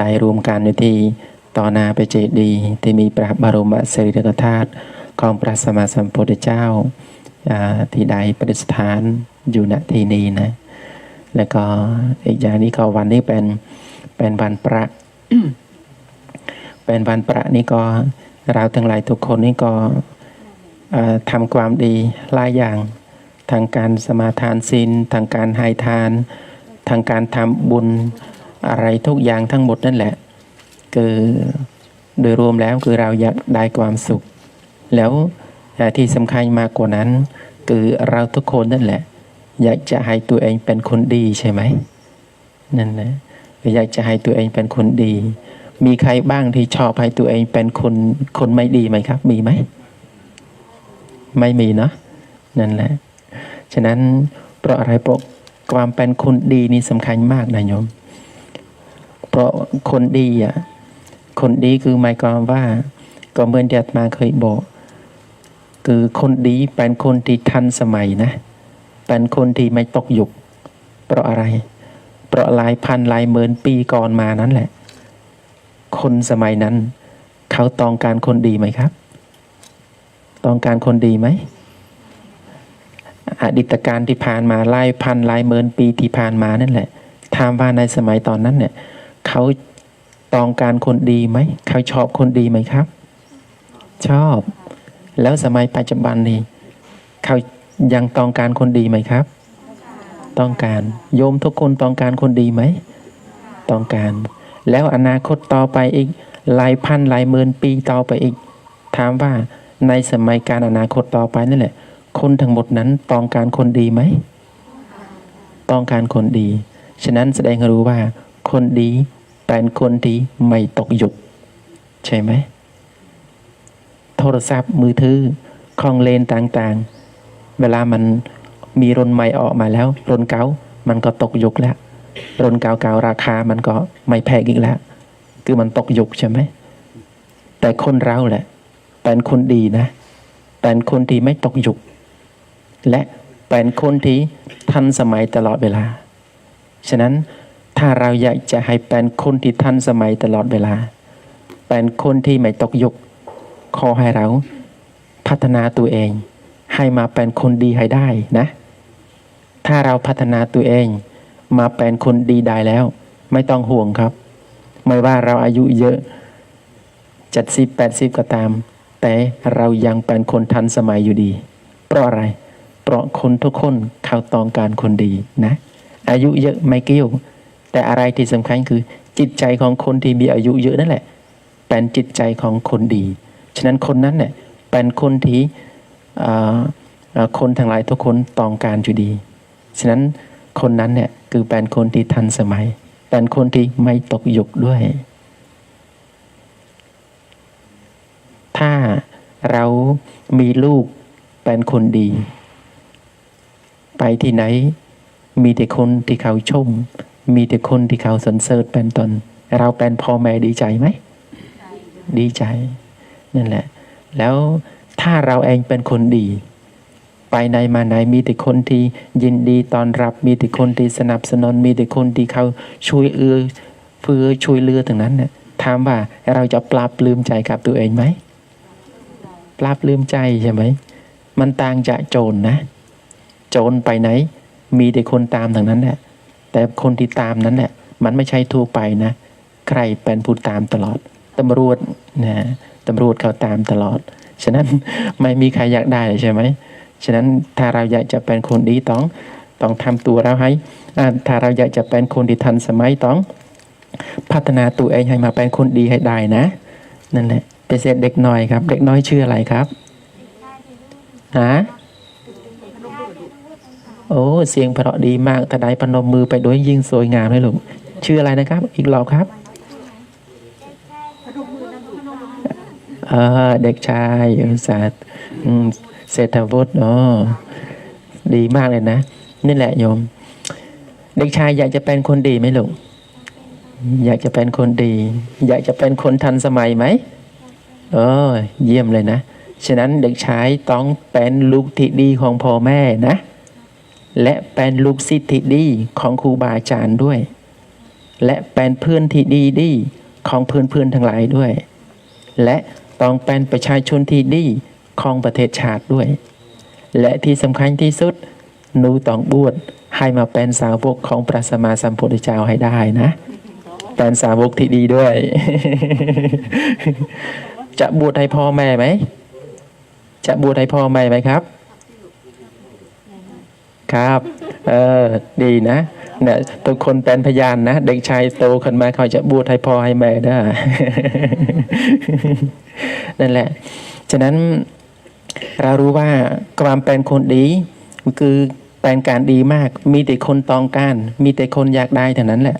ได้รวมกันอยู่ที่ต่อนาไปเจดีย์ที่มีพระบรมสรีริกธาตุของพระสมมาสัมพุทธเจ้าที่ได้ประดิษฐานอยู่ณที่นี้นะ แล้วก็อีกอย่างนี้ก็วันนี้เป็นเป็นวันพระ เป็นวันพระนี่ก็เราทั้งหลายทุกคนนี่ก็ทำความดีหลายอย่างทางการสมาทานศีลทางการให้ทาน ทางการทำบุญ อะไรทุกอย่างทั้งหมดนั่นแหละ คือโดยรวมแล้วคือเราอยากได้ความสุข แล้วที่สำคัญมากกว่านั้น คือเราทุกคนนั่นแหละ อยากจะให้ตัวเองเป็นคนดีใช่ไหมนั่นนะอยากจะให้ตัวเองเป็นคนดี มีใครบ้างที่ชอบให้ตัวเองเป็นคนคนไม่ดีไหมครับ มีไหม ไม่มีเนาะนั่นแหละ ฉะนั้นเพราะอะไรเพราะความเป็นคนดีนี่สำคัญมากนะโยม เพราะคนดีอะ คนดีคือหมายความว่า ก็เหมือนที่อาตมาเคยบอก คือคนดีเป็นคนที่ทันสมัยนะ เป็นคนที่ไม่ตกยุคเพราะอะไร เพราะหลายพันหลายหมื่นปีก่อนมานั้นแหละ คนสมัยนั้น เขาต้องการคนดีไหมครับ ต้องการคนดีไหมอดีตการที่ผ่านมาหลายพันหลายหมื่นปีที่ผ่านมานั่นแหละถามว่าในสมัยตอนนั้นเนี่ย เขาต้องการคนดีไหม เขาชอบคนดีไหมครับ ชอบ แล้วสมัยปัจจุบันนี้ เขายังต้องการคนดีไหมครับ ต้องการ โยมทุกคนต้องการคนดีไหม ต้องการ แล้วอนาคตต่อไปอีกหลายพันหลายหมื่นปีต่อไปอีก ถามว่าในสมัยการอนาคตต่อไปนั่นแหละ คนทั้งหมดนั้นต้องการคนดีไหม ต้องการคนดี ฉะนั้นแสดงให้รู้ว่าคนดี เป็นคนที่ไม่ตกยุคใช่ไหมโทรศัพท์มือถือของเลนต่างๆ เวลามันมีรุนใหม่ออกมาแล้วรุนเก่ามันก็ตกยุคแล้วรุนเก่าๆราคามันก็ไม่แพงอีกแล้ว คือมันตกยุคใช่ไหมแต่คนเราแหละเป็นคนดีนะเป็นคนที่ไม่ตกยุค และเป็นคนที่ทันสมัยตลอดเวลา ฉะนั้น ถ้าเราอยากจะให้เป็นคนที่ทันสมัยตลอดเวลา เป็นคนที่ไม่ตกยุคขอให้เราพัฒนาตัวเอง ให้มาเป็นคนดีให้ได้นะ ถ้าเราพัฒนาตัวเอง มาเป็นคนดีได้แล้ว ไม่ต้องห่วงครับ ไม่ว่าเราอายุเยอะเจ็ดสิบแปดสิบก็ตาม แต่เรายังเป็นคนทันสมัยอยู่ดี เพราะอะไร เพราะคนทุกคนเขาต้องการคนดีนะ อายุเยอะไม่เกี่ยว แต่อะไรที่สำคัญคือ จิตใจของคนที่มีอายุเยอะนั่นแหละ เป็นจิตใจของคนดี ฉะนั้นคนนั้นเนี่ยเป็นคนที่คนทั้งหลายทุกคนต้องการอยู่ดี ฉะนั้นคนนั้นเนี่ยคือเป็นคนที่ทันสมัย เป็นคนที่ไม่ตกยุคด้วย ถ้าเรามีลูกเป็นคนดี ไปที่ไหนมีแต่คนที่เขาชม มีแต่คนที่เขาสรรเสริญเป็นตน เราเป็นพ่อแม่ดีใจไหม ดีใจ นั่นแหละ แล้วถ้าเราเองเป็นคนดี ไปไหนมาไหนมีแต่คนที่ยินดีตอนรับ มีแต่คนที่สนับสนุน มีแต่คนที่เขาช่วยเอื้อเฟื้อช่วยเลือทั้งนั้นเนี่ยถามว่าเราจะปรับลืมใจกับตัวเองไหม ปรับลืมใจใช่ไหม มันต่างจากโจรนะโจรไปไหน มีแต่คนตามทั้งนั้นแหละ แต่คนที่ตามนั้นเนี่ยมันไม่ใช่ทั่วไปนะ ใครเป็นผู้ตามตลอดตำรวจนะตำรวจเขาตามตลอด ฉะนั้นไม่มีใครอยากได้ใช่ไหมฉะนั้นถ้าเราอยากจะเป็นคนดีต้องต้องทำตัวเราให้ถ้าเราอยากจะเป็นคนที่ทันสมัยต้อง พัฒนาตัวเองให้มาเป็นคนดีให้ได้นะนั่นแหละเป็นเศษเด็กน้อยครับ เด็กน้อยชื่ออะไรครับฮะ โอ้เสียงเพราะดีมากแต่ได้ปนมมือไปโดยยิ่งสวยงามเลยลูกชื่ออะไรนะครับ อีกรอบครับเด็กชายอุตสาห์เศรษฐวุฒิอ๋อดีมากเลยนะ นี่แหละโยม เด็กชายอยากจะเป็นคนดีไหมลูกอยากจะเป็นคนดี อยากจะเป็นคนทันสมัยไหมเออเยี่ยมเลยนะ ฉะนั้นเด็กชายต้องเป็นลูกที่ดีของพ่อแม่นะ และเป็นลูกศิษย์ที่ดีของครูบาอาจารย์ด้วย และเป็นเพื่อนที่ดีดีของเพื่อนเพื่อนทั้งหลายด้วย และต้องเป็นประชาชนที่ดีของประเทศชาติด้วย และที่สำคัญที่สุดหนูต้องบวชให้มาเป็นสาวกของพระสมมาสัมพุทธเจ้าให้ได้นะเป็นสาวกที่ดีด้วย จะบวชให้พ่อแม่ไหม จะบวชให้พ่อแม่ไหมครับ ครับ เออ ดีนะเนี่ยทุกคนเป็นพยานนะ เด็กชายโตขึ้นมาเขาจะบวชให้พ่อให้แม่ได้นั่นแหละ ฉะนั้นเรารู้ว่าความเป็นคนดีคือเป็นการดีมาก มีแต่คนต้องการ มีแต่คนอยากได้เท่านั้นแหละ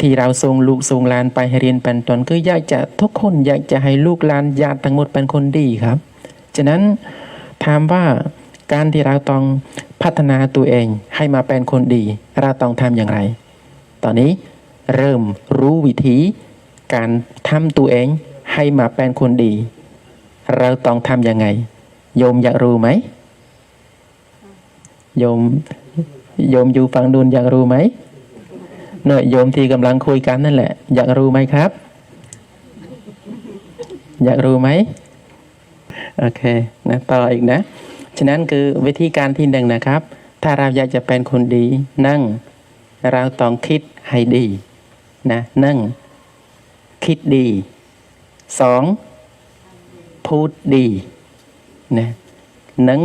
ที่เราส่งลูกส่งหลานไปให้เรียนเป็นตนคืออยากจะทุกคนอยากจะให้ลูกหลานญาติทั้งหมดเป็นคนดีครับ ฉะนั้นถามว่า การที่เราต้องพัฒนาตัวเองให้มาเป็นคนดี เราต้องทำอย่างไร ตอนนี้เริ่มรู้วิธีการทำตัวเองให้มาเป็นคนดี เราต้องทำยังไง โยมอยากรู้ไหม โยม โยมอยู่ฝั่งดูนอยากรู้ไหมเนอะโยมที่กำลังคุยกันนั่นแหละ อยากรู้ไหมครับ อยากรู้ไหม โอเค นะ ต่ออีกนะ ฉะนั้นคือวิธีการที่หนึ่งนะครับ ถ้าเราอยากจะเป็นคนดีนั่ง เราต้องคิดให้ดีนะนั่ง คิดดีสองพูดดีนะหนึ่ง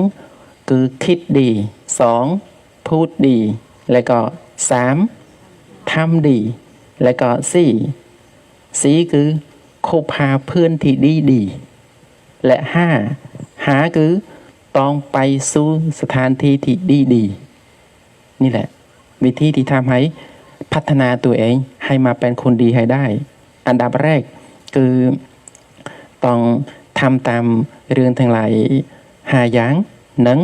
คือคิดดีสองพูดดี แล้วก็สามทำดี แล้วก็สี่สี่คือคบหาเพื่อนที่ดีดี และห้าหาคือ ต้องไปสู่สถานที่ที่ดีดีๆนี่แหละ วิธีที่ทำให้พัฒนาตัวเองให้มาเป็นคนดีให้ได้ อันดับแรกคือต้องทำตามเรื่องทั้งหลายหาอย่างนึ่ง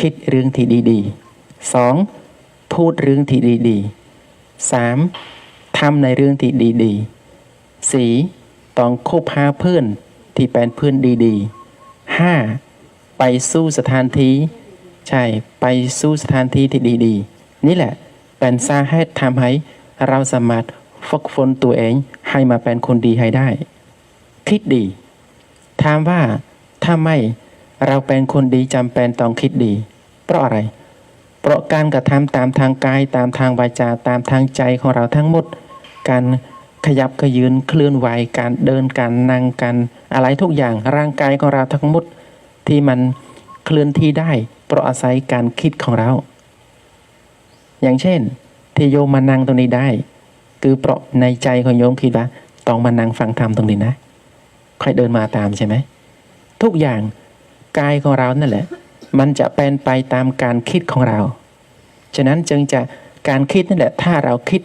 คิดเรื่องที่ดีๆสองพูดเรื่องที่ดีๆสามทำในเรื่องที่ดีๆสี่ต้องคบหาเพื่อนที่เป็นเพื่อนดีๆห้า ไปสู้สถานที่ใช่ไปสู้สถานที่ที่ดีๆ นี่แหละเป็นสาเหตุทำให้เราสามารถฝึกฝนตัวเองให้มาเป็นคนดีให้ได้ คิดดีถามว่าถ้าไม่เราเป็นคนดีจำเป็นต้องคิดดี เพราะอะไร เพราะการกระทำตามทางกายตามทางวาจาตามทางใจของเราทั้งหมด การขยับขยืนเคลื่อนไหวการเดินการนั่งการอะไรทุกอย่างร่างกายของเราทั้งหมด ที่มันเคลื่อนที่ได้เพราะอาศัยการคิดของเรา อย่างเช่น ที่โยมมานั่งตรงนี้ได้ คือเพราะในใจของโยมคิดว่าต้องมานั่งฟังธรรมตรงนี้นะ ค่อยเดินมาตามใช่ไหม ทุกอย่างกายของเรานั่นแหละ มันจะเป็นไปตามการคิดของเรา ฉะนั้นจึงจะการคิดนั่นแหละ ถ้าเราคิด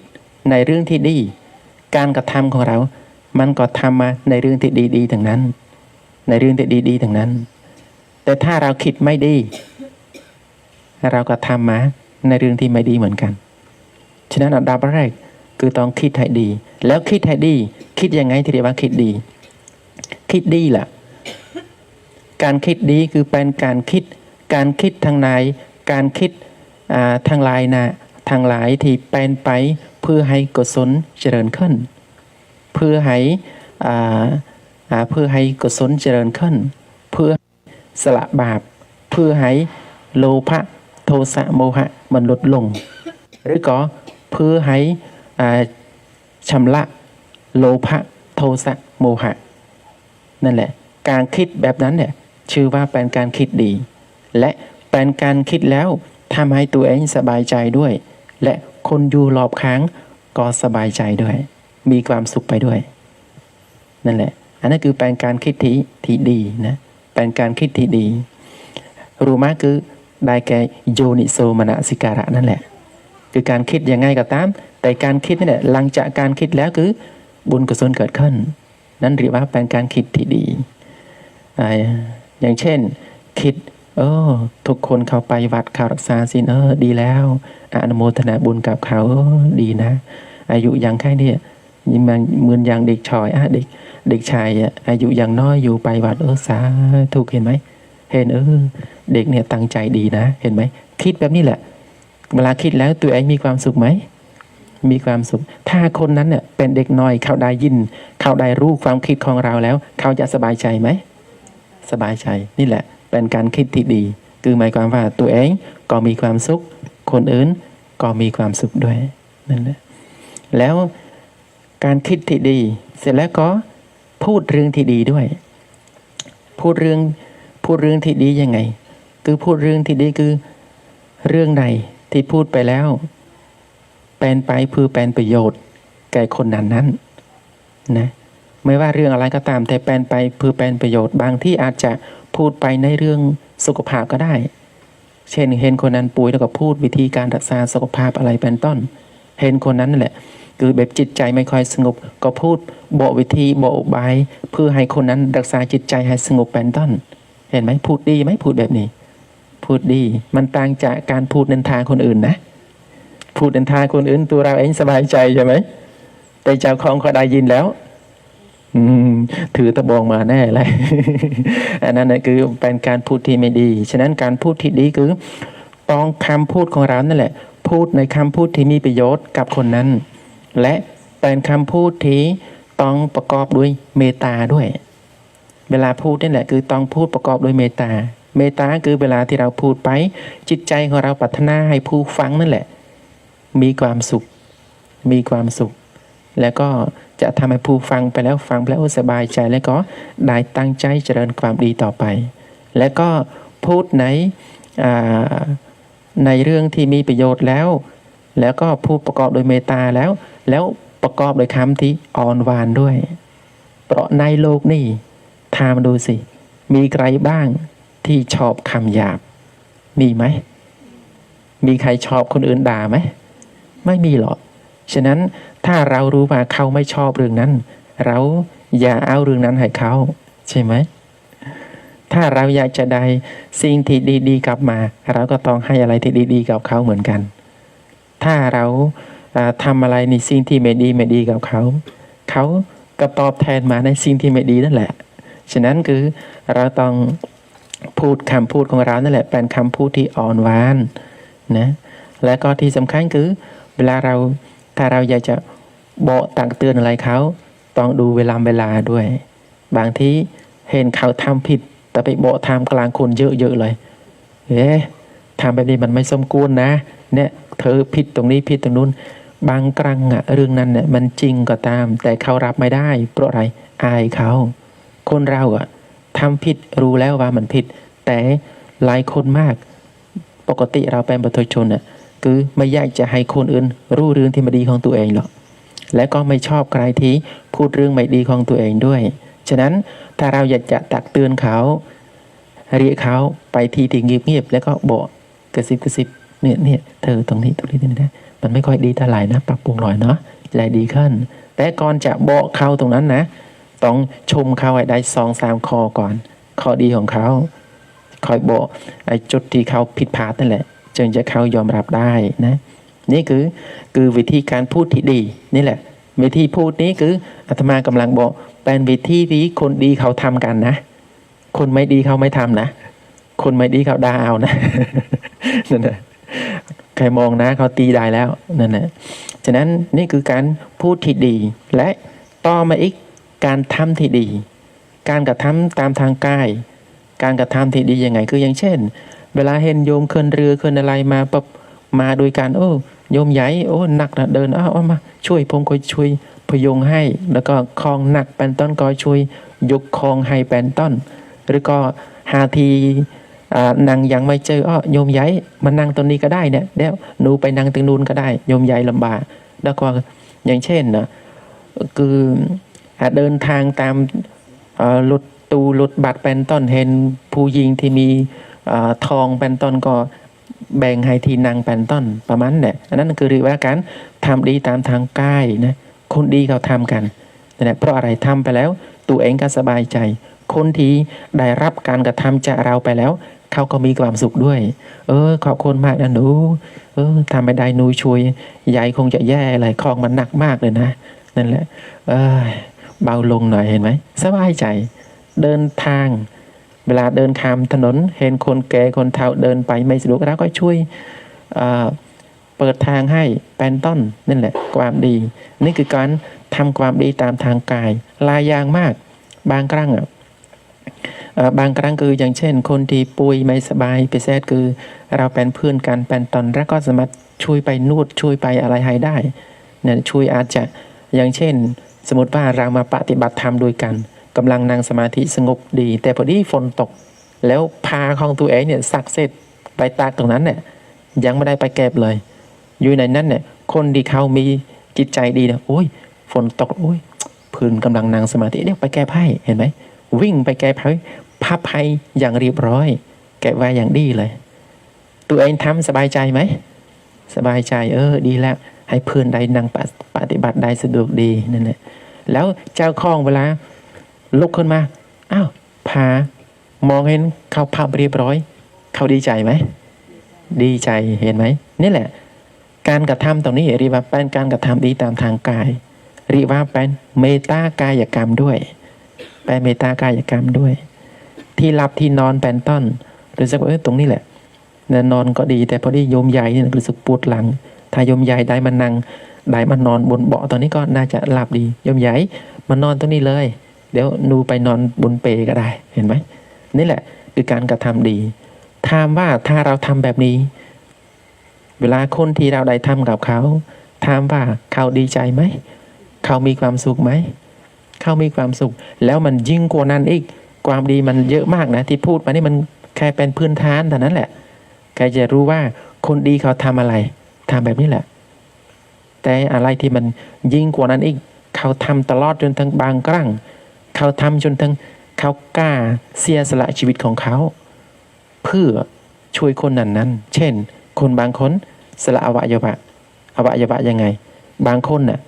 ในเรื่องที่ดี การกระทำของเรา มันก็ทำมาในเรื่องที่ดีๆทั้งนั้น ในเรื่องที่ดีๆทั้งนั้น แต่ถ้าเราคิดไม่ดี เราก็ทำมาในเรื่องที่ไม่ดีเหมือนกัน ฉะนั้นอันดับแรกคือต้องคิดให้ดี แล้วคิดให้ดี คิดยังไงที่เรียกว่าคิดดี คิดดีล่ะ การคิดดีคือเป็นการคิด การคิดทางในการคิดทางลายนะทางหลายที่เป็นไปเพื่อให้กุศลเจริญขึ้น เพื่อให้เพื่อให้กุศลเจริญขึ้น เพื่อ สละบาป เพื่อให้โลภะโทสะโมหะมันลดลง หรือก็เพื่อให้อ่าชำระโลภะโทสะโมหะ นั่นแหละ การคิดแบบนั้นเนี่ยชื่อว่าเป็นการคิดดี และเป็นการคิดแล้วทำให้ตัวเองสบายใจด้วย และคนอยู่รอบข้างก็สบายใจด้วย มีความสุขไปด้วย นั่นแหละ อันนั้นคือเป็นการคิดที่ที่ดีนะ เป็นการคิดที่ดี รู้มากคือได้แก่โยนิโสมนสิการะนั่นแหละ คือการคิดยังไงก็ตาม แต่การคิดนี่แหละหลังจากการคิดแล้วคือบุญกุศลเกิดขึ้น นั่นเรียกว่าเป็นการคิดที่ดี อย่างเช่น คิดเออทุกคนเข้าไปวัดเข้ารักษาศีลเออดีแล้วอนุโมทนาบุญกับเขาเออดีนะ อายุยังแค่เนี่ยยิ่งมัน เหมือนอย่างเด็กชายอะเด็กเด็กชายอายุยังน้อยอยู่ไปวัดเออสาธุเห็นไหมเห็นเออเด็กเนี่ยตั้งใจดีนะ เห็นไหมคิดแบบนี้แหละ เวลาคิดแล้วตัวเองมีความสุขไหมมีความสุข ถ้าคนนั้นเนี่ยเป็นเด็กน้อยเขาได้ยิน เขาได้รู้ความคิดของเราแล้ว เขาจะสบายใจไหม สบายใจนี่แหละ เป็นการคิดที่ดี คือหมายความว่าตัวเองก็มีความสุข คนอื่นก็มีความสุขด้วยนั่นแหละแล้ว การคิดที่ดี เสร็จแล้วก็พูดเรื่องที่ดีด้วย พูดเรื่องพูดเรื่องที่ดียังไง คือพูดเรื่องที่ดีคือ เรื่องใดที่พูดไปแล้วเป็นไปเพื่อเป็นประโยชน์ แก่คนนั้นนั้นนะไม่ว่าเรื่องอะไรก็ตามแต่เป็นไปเพื่อเป็นประโยชน์บางที่อาจจะพูดไปในเรื่องสุขภาพก็ได้ เช่นเห็นคนนั้นป่วยแล้วก็พูดวิธีการรักษาสุขภาพอะไรเป็นต้น เห็นคนนั้นนั่นแหละ คือแบบจิตใจไม่ค่อยสงบ ก็พูดบอกวิธีบอกบาย เพื่อให้คนนั้นรักษาจิตใจให้สงบเป็นต้น เห็นไหมพูดดีไหมพูดแบบนี้ พูดดีมันต่างจากการพูดนินทาคนอื่นนะ พูดนินทาคนอื่น ตัวเราเองสบายใจใช่ไหมแต่เจ้าของเขาได้ยินแล้วอืถือตะบองมาแน่เลยอันนั้นนะคือเป็นการพูดที่ไม่ดี ฉะนั้นการพูดที่ดีคือต้องคำพูดของเรานั่นแหละ พูดในคำพูดที่มีประโยชน์กับคนนั้น และเป็นคำพูดที่ต้องประกอบด้วยเมตตาด้วย เวลาพูดนี่แหละคือต้องพูดประกอบด้วยเมตตา เมตตาคือเวลาที่เราพูดไป จิตใจของเราปรารถนาให้ผู้ฟังนั่นแหละ มีความสุข มีความสุข แล้วก็จะทำให้ผู้ฟังไปแล้วฟังไปแล้วสบายใจแล้วก็ได้ตั้งใจเจริญความดีต่อไป แล้วก็พูดในในเรื่องที่มีประโยชน์แล้ว แล้วก็พูดประกอบโดยเมตตาแล้ว แล้วประกอบโดยคำที่อ่อนหวานด้วย เพราะในโลกนี้ถามดูสิ มีใครบ้างที่ชอบคำหยาบ มีไหม มีใครชอบคนอื่นด่าไหม ไม่มีหรอก ฉะนั้นถ้าเรารู้ว่าเขาไม่ชอบเรื่องนั้น เราอย่าเอาเรื่องนั้นให้เขา ใช่ไหม ถ้าเราอยากจะได้สิ่งที่ดีๆกลับมา เราก็ต้องให้อะไรที่ดีๆกับเขาเหมือนกัน ถ้าเราอ่า ทำอะไรในสิ่งที่ไม่ดีไม่ดีกับเขา เขาก็ตอบแทนมาในสิ่งที่ไม่ดีนั่นแหละ ฉะนั้นคือเราต้องพูดคำพูดของเรานั่นแหละ เป็นคำพูดที่อ่อนหวานนะและก็ที่สำคัญคือ เวลาเราถ้าเราอยากจะบอกตักเตือนอะไรเขา ต้องดูเวลาเวลาด้วย บางทีเห็นเขาทำผิด แต่ไปบอกทำกลางคนเยอะๆเลยเอ๊ะทำแบบนี้มันไม่สมควรนะ เนี่ยเธอผิดตรงนี้ผิดตรงนู้น บางครั้งอะเรื่องนั้นเนี่ยมันจริงก็ตาม แต่เขารับไม่ได้ เพราะอะไรอายเขา คนเราอะทำผิดรู้แล้วว่ามันผิด แต่หลายคนมาก ปกติเราเป็นประชาชนอะคือไม่อยากจะให้คนอื่น รู้เรื่องที่ไม่ดีของตัวเองหรอกและก็ไม่ชอบใครที่พูดเรื่องไม่ดีของตัวเองด้วย ฉะนั้นถ้าเราอยากจะตักเตือนเขา เรียกเขาไปทีที่เงียบๆแล้วก็บอกกระซิบกระซิบ เนี่ยเนี่ยเธอตรงนี้ตรงนี้นี่นะมันไม่ค่อยดีเท่าไหร่นะ ปรับปรุงหน่อยเนาะจะได้ดีขึ้น แต่ก่อนจะบอกเขาตรงนั้นนะ ต้องชมเขาให้ได้สองสามข้อก่อนข้อดีของเขาคอยบอกไอ้จุดที่เขาผิดพลาดนั่นแหละจึงจะเขายอมรับได้นะ นี่คือคือวิธีการพูดที่ดีนี่แหละ วิธีพูดนี้คืออาตมากำลังบอกเป็นวิธีที่คนดีเขาทำกันนะ คนไม่ดีเขาไม่ทำนะ คนไม่ดีเขาด่าเอานะนั่นแหละ ใครมองนะเขาตีได้แล้วนั่นแหละฉะนั้นนี่คือการพูดที่ดี และต่อมาอีกการทำที่ดี การกระทำตามทางกาย การกระทำที่ดียังไง คืออย่างเช่น เวลาเห็นโยมขึ้นเรือขึ้นอะไรมาปั๊บมาโดยการโอ้โยมใหญ่โอ้หนักนะเดินอ้าวมาช่วยผมก็ช่วยพยุงให้ แล้วก็คลองหนักเป็นต้นก็ช่วยยกคลองให้เป็นต้น หรือก็หาที นั่งยังไม่เจออ้อโยมใหญ่มานั่งตรงนี้ก็ได้เนี่ยเดี๋ยวหนูไปนั่งตรงนู้นก็ได้โยมใหญ่ลำบากแล้วก็อย่างเช่นนะคือเดินทางตามรถตูรถบัตรเป็นต้นเห็นผู้หญิงที่มีอทองเป็นต้นก็แบ่งให้ทีนั่งเป็นต้นประมาณนั้นแหละอันนั้นคือเรียกว่าการทำดีตามทางกายนะคนดีเขาทำกันนั่นแหละเพราะอะไรทำไปแล้วตัวเองก็สบายใจ คนที่ได้รับการกระทำจากเราไปแล้ว เขาก็มีความสุขด้วย เออ ขอบคุณมากนะหนู เออทำไม่ได้หนูช่วยยายคงจะแย่เลยคลองมันหนักมากเลยนะ นั่นแหละ เออเบาลงหน่อยเห็นไหมสบายใจ เดินทาง เวลาเดินข้ามถนน เห็นคนแก่คนเฒ่าเดินไปไม่สะดวกเราก็ช่วยเออเปิดทางให้เป็นต้นนั่นแหละ ความดี นี่คือการทำความดีตามทางกายลายยางมาก บางครั้งอะ บางครั้งคืออย่างเช่น คนที่ป่วยไม่สบายไปเซตคือ เราเป็นเพื่อนกันเป็นตอนแล้วก็สามารถช่วยไปนวดช่วยไปอะไรให้ได้เนี่ยช่วยอาจจะอย่างเช่น สมมติว่าเรามาปฏิบัติธรรมด้วยกันกำลังนั่งสมาธิสงบดี แต่พอดีฝนตก แล้วพาของตัวเองเนี่ยสักเสร็จไปตากตรงนั้นเนี่ยยังไม่ได้ไปเก็บเลย อยู่ในนั้นเนี่ยคนที่เขามีจิตใจดีนี่ยโอ้ยฝนตกโอ้ยพื้นกำลังนั่งสมาธิเดี๋ยวไปแก้ไพ่เห็นไหมวิ่งไปแก้ไพ่ พับไพ่อย่างเรียบร้อย แกะไว้อย่างดีเลย ตัวเองทำสบายใจไหม สบายใจเออดีแล้ว ให้เพื่อนได้นั่งปฏิบัติได้สะดวกดีนั่นแหละแล้วเจ้าของเวลาลุกขึ้นมาอ้าวพามองเห็นเขาพับเรียบร้อย เขาดีใจไหม ดีใจเห็นไหมนี่แหละ การกระทำตรงนี้เรียกว่าเป็นการกระทำดีตามทางกายเรียกว่าเป็นเมตตากายกรรมด้วยเป็นเมตตากายกรรมด้วย ที่หลับที่นอนเป็นต้นรู้สึกว่าเออตรงนี้แหละเนี่ยนอนก็ดี แต่พอดีโยมใหญ่เนี่ยรู้สึกปวดหลัง ถ้าโยมใหญ่ได้มานั่งได้มานอนบนเบาะตอนนี้ก็น่าจะหลับดีโยมใหญ่มานอนตรงนี้เลย เดี๋ยวนูไปนอนบนเปก็ได้เห็นไหมนี่แหละคือการกระทำดีถามว่าถ้าเราทำแบบนี้ เวลาคนที่เราได้ทำกับเขาถามว่าเขาดีใจไหม เขามีความสุขไหม เขามีความสุข แล้วมันยิ่งกว่านั้นอีก ความดีมันเยอะมากนะที่พูดมานี่มันแค่เป็นพื้นฐานเท่านั้นแหละใครจะรู้ว่าคนดีเขาทำอะไรทำแบบนี้แหละ แต่อะไรที่มันยิ่งกว่านั้นอีก เขาทำตลอดจนทั้งบางครั้ง เขาทำจนทั้งเขากล้าเสียสละชีวิตของเขา เพื่อช่วยคนนั้นนั้น เช่น คนบางคนสละอวัยวะอวัยวะยังไง บางคนน่ะ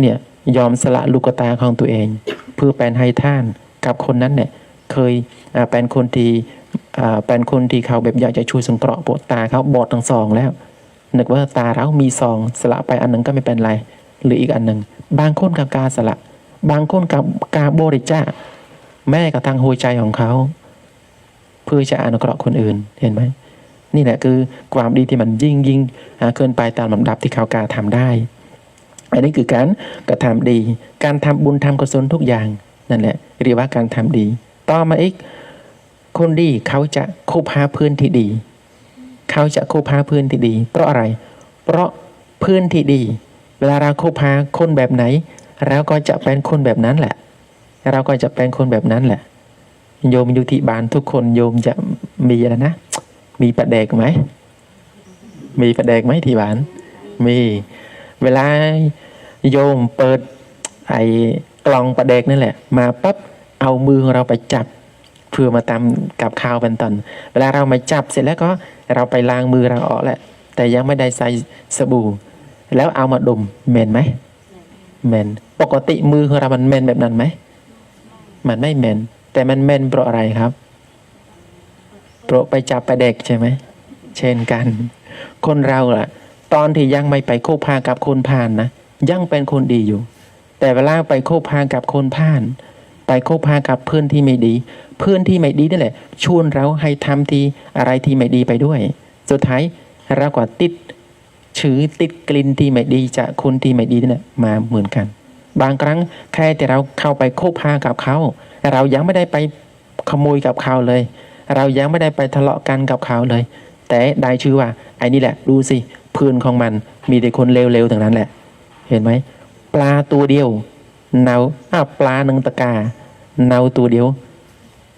เนี่ยยอมสละลูกตาของตัวเอง เพื่อเป็นให้ท่านกับคนนั้นเนี่ย เคยเป็นคนที่เป็นคนที่เขาแบบอยากจะช่วยสงเคราะห์ปวดตาเขาบอดทั้งสองแล้ว นึกว่าตาเรามีสองสละไปอันหนึ่งก็ไม่เป็นไรหรืออีกอันหนึ่งบางคนกับการสละ บางคนกับการบริจาคแม่กับทางหัวใจของเขา เพื่อจะอนุเคราะห์คนอื่นเห็นไหมนี่แหละคือความดีที่มันยิ่งยิ่งเกินไปตามลำดับที่เขากล้าทำได้ อันนี้คือการกระทำดี การทำบุญทำกุศลทุกอย่างนั่นแหละเรียกว่าการทำดี ต่อมาอีก คนดีเขาจะคบหาเพื่อนที่ดี เขาจะคบหาเพื่อนที่ดี เพราะอะไร เพราะเพื่อนที่ดี เวลาเราคบหาคนแบบไหนเราก็จะเป็นคนแบบนั้นแหละ เราก็จะเป็นคนแบบนั้นแหละ โยมอยู่ที่บ้านทุกคนโยมจะมีอะไรนะ มีประเดกไหม มีประเดกไหมที่บ้าน มี เวลาโยมเปิดไอ้กล่องประเดกนั่นแหละ มาปั๊บ เอามือของเราไปจับเพื่อมาตำกับข้าวเป็นตอนเวลาเรามาจับเสร็จแล้วก็เราไปล้างมือเราออกแหละ แต่ยังไม่ได้ใส่สบู่ แล้วเอามาดมเหม็นไหมเหม็นปกติมือของเรามันเหม็นแบบนั้นไหมมันไม่เหม็นแต่มันเหม็นเพราะอะไรครับเพราะไปจับไปเด็กใช่ไหมเช่นกัน คนเราล่ะตอนที่ยังไม่ไปโคพากับคนพานนะยังเป็นคนดีอยู่ แต่เวลาไปโคพากับคนพาล ไปคบพากับเพื่อนที่ไม่ดี เพื่อนที่ไม่ดีนั่นแหละชวนเราให้ทำทีอะไรที่ไม่ดีไปด้วย สุดท้ายเราก็ติดชื้อติดกลิ่นที่ไม่ดีจากคนที่ไม่ดีนั่นแหละมาเหมือนกัน บางครั้งแค่แต่เราเข้าไปคบพากับเขาเรายังไม่ได้ไปขโมยกับเขาเลย เรายังไม่ได้ไปทะเลาะกันกับเขาเลย แต่ได้ชื่อว่าไอ้นี่แหละดูสิเพื่อนของมันมีแต่คนเลวๆทั้งนั้นแหละ เห็นไหมปลาตัวเดียว เนาอ้าวปลาหนึ่งตะกาเนาตัวเดียว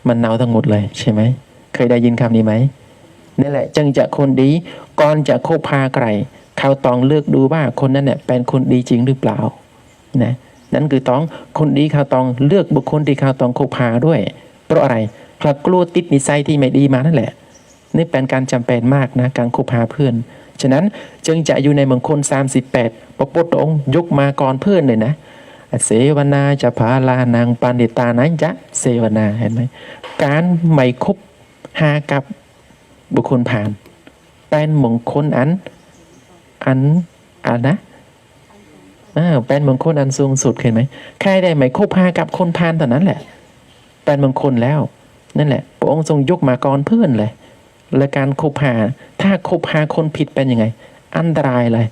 มันเนาทั้งหมดเลยใช่ไหมเคยได้ยินคำนี้ไหมนี่แหละ จึงจะคนดีก่อนจะคบพาใครเขาต้องเลือกดูว่าคนนั้นเนี่ยเป็นคนดีจริงหรือเปล่านะนั่นคือต้องคนดีเขาต้องเลือกบุคคลที่เขาต้องคบพาด้วย เพราะอะไรเพราะกลัวติดนิสัยที่ไม่ดีมานั่นแหละนี่เป็นการจำเป็นมากนะการคบหาเพื่อน ฉะนั้นจึงจะอยู่ในมงคล38 พระพุทธองค์ยกมาก่อนเพื่อนเลยนะ เสวนาจะพาลานางปานิตานั้นจะเสวนาเห็นไหมการไม่คบหากับบุคคลผ่านเป็นมงคลอันอันอันนะอ่าเป็นมงคลอันสูงสุดเห็นไหมใครได้ไม่คบหากับคนพานเท่านั้นแหละเป็นมงคลแล้ว นั่นแหละ พระองค์ทรงยกมาก่อนเพื่อนเลย และการคบหาถ้าคบหาคนผิดเป็นยังไง อันตรายเลย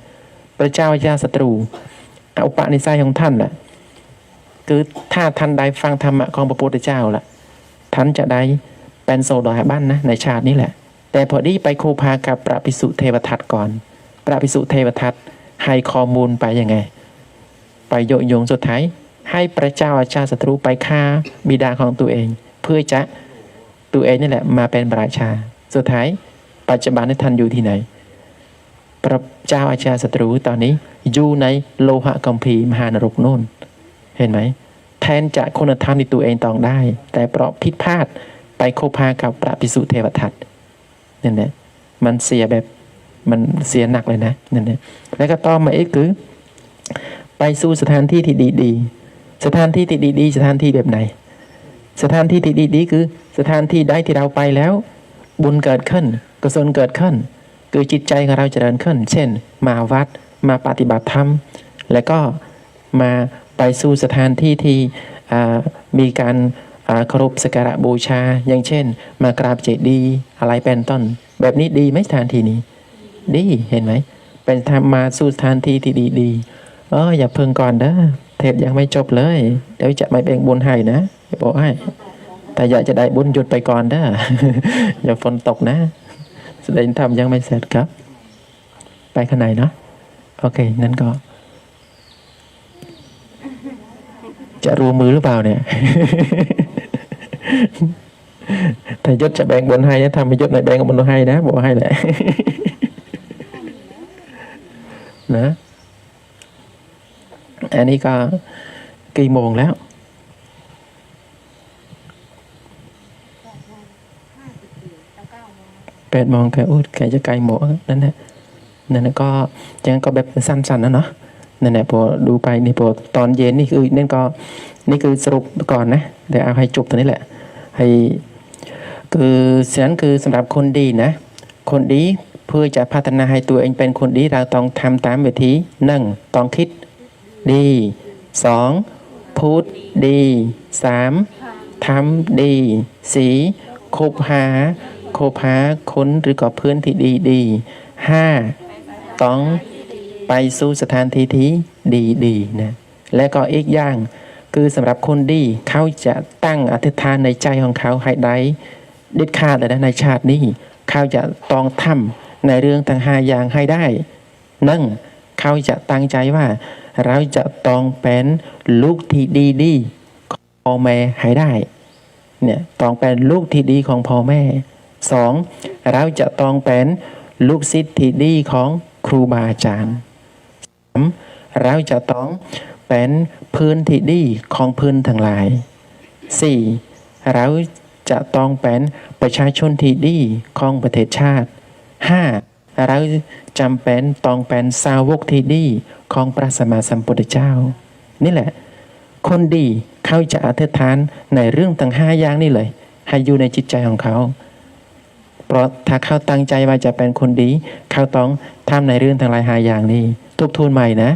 พระเจ้าอาญาศัตรูอุปนิสัยของท่านแหละ คือถ้าท่านได้ฟังธรรมะของพระพุทธเจ้าล่ะท่านจะได้เป็นโซดาบันนะในชาตินี้แหละ แต่พอดีไปโคพากับพระภิกษุเทวทัตก่อน พระภิกษุเทวทัตให้ข้อมูลไปยังไง ไปโยงโยงสุดท้ายให้พระเจ้าอาชาศัตรูไปฆ่าบิดาของตัวเอง เพื่อจะตัวเองนี่แหละมาเป็นพระราชา สุดท้ายปัจจุบันนี้ท่านอยู่ที่ไหน พระเจ้าอาชาศัตรูตอนนี้อยู่ในโลหะกัมพีมหานรกโน่น เห็นไหมแทนจะคุณธรรมในตัวเองต้องได้ แต่เพราะผิดพลาดไปโคพากับพระภิกษุเทวทัตนั่นแหละมันเสียแบบมันเสียหนักเลยนะนั่นแหละแล้วก็ต่อมาอีกคือ ไปสู่สถานที่ที่ดีๆ สถานที่ที่ดีๆ สถานที่แบบไหน สถานที่ที่ดีๆ คือสถานที่ใดที่เราไปแล้ว บุญเกิดขึ้นกุศลเกิดขึ้น คือจิตใจของเราเจริญขึ้น เช่น มาวัดมาปฏิบัติธรรม แล้วก็มา ไปสู่สถานที่ที่มีการเคารพสักการะบูชา อย่างเช่น มากราบเจดีย์อะไรเป็นต้น แบบนี้ดีไหมสถานที่นี้ ดีเห็นไหม เป็นทำมาสู่สถานที่ที่ดีๆเอออย่าเพิ่งก่อนเด้อเทศยังไม่จบเลย เดี๋ยวจะไม่แบ่งบุญให้นะจะบอกให้แต่อยากจะได้บุญหยุดไปก่อนเด้ออย่าฝนตกนะแสดงธรรมยังไม่เสร็จครับ ไปข้างในเนาะโอเคนั้นก็ จะรู้มือหรือเปล่าเนี่ยแต่ยศจะแบ่งบุญให้นะทำให้ยศในแบ่งบุญให้นะบอกให้แหละนะอันนี้ก็กี่โมงแล้วแปดโมงแกอุ้ยแกจะไกลหมดนั่นแหละนั่นก็ยังก็แบบสั้นๆนะเนาะ นั่นแหละพอดูไปนี่พอตอนเย็นนี่คือนั่นก็นี่คือสรุปก่อนนะเดี๋ยวเอาให้จบตัวนี้แหละ ให้คือฉะนั้นคือสำหรับคนดีนะ คนดีเพื่อจะพัฒนาให้ตัวเองเป็นคนดีเราต้องทำตามวิธีหนึ่งต้องคิดดีสองพูดดีสามทำดีสี่คบหาคบหาคนหรือกับเพื่อนที่ดีดีห้าต้อง ไปสู่สถานที่ที่ดีดีๆนะและก็อีกอย่างคือสำหรับคนดีเขาจะตั้งอธิษฐานในใจของเขาให้ได้เด็ดขาดเลยนะในชาตินี้เขาจะต้องทำในเรื่องต่างหาอย่างให้ได้นึ่งเขาจะตั้งใจว่า เราจะต้องเป็นลูกที่ดีดีของพ่อแม่ให้ได้เนี่ยต้องเป็นลูกที่ดีของพ่อแม่สองเราจะต้องเป็นลูกศิษย์ที่ดีของครูบาอาจารย์ เราจะต้องเป็นพื้นที่ดีของพื้นทั้งหลายสี่เราจะต้องเป็นประชาชนที่ดีของประเทศชาติห้าเราจำเป็นต้องเป็นสาวกที่ดีของพระสัมมาสัมพุทธเจ้า นี่แหละ คนดีเขาจะอธิษฐานในเรื่องทั้งห้าอย่างนี่เลย ให้อยู่ในจิตใจของเขา เพราะถ้าเขาตั้งใจว่าจะเป็นคนดี เขาต้องทำในเรื่องทั้งหลายห้าอย่างนี้ ทบทวนใหม่นะ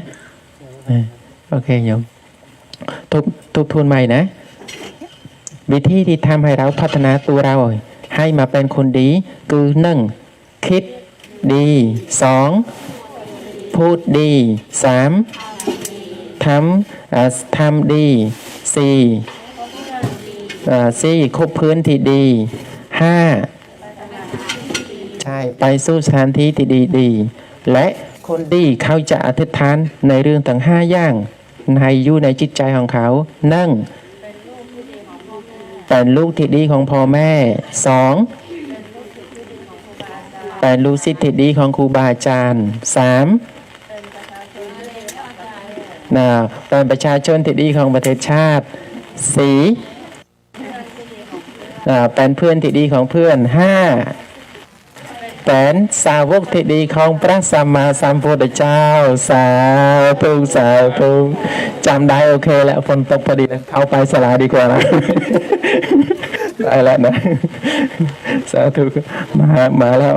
โอเคโยมทบทบทวนใหม่นะ วิธีที่ทำให้เราพัฒนาตัวเรา ให้มาเป็นคนดี คือหนึ่งคิดดีสองพูดดีสามทำทำดีสี่สี่คบเพื่อนที่ดีห้าใช่ ไปสู่สถานที่ที่ดีดีและ คนดีเขาจะอธิษฐานในเรื่องต่างห้าอย่าง ในอยู่ในจิตใจของเขานั่งเป็นลูกที่ดีของพ่อแม่สองเป็นลูกศิษย์ที่ดีของครูบาอาจารย์สามนะเป็นประชาชนที่ดีของประเทศชาติสี่อ่เป็นเพื่อนที่ดีของเพื่อนห้า เป็นสาวกที่ดีของพระสัมมาสัมพุทธเจ้า สาธุสาธุจำได้โอเคแล้วฝนตกพอดีนะเอาไปสลาดีกว่านะได้แล้วนะ สาธุมามาแล้ว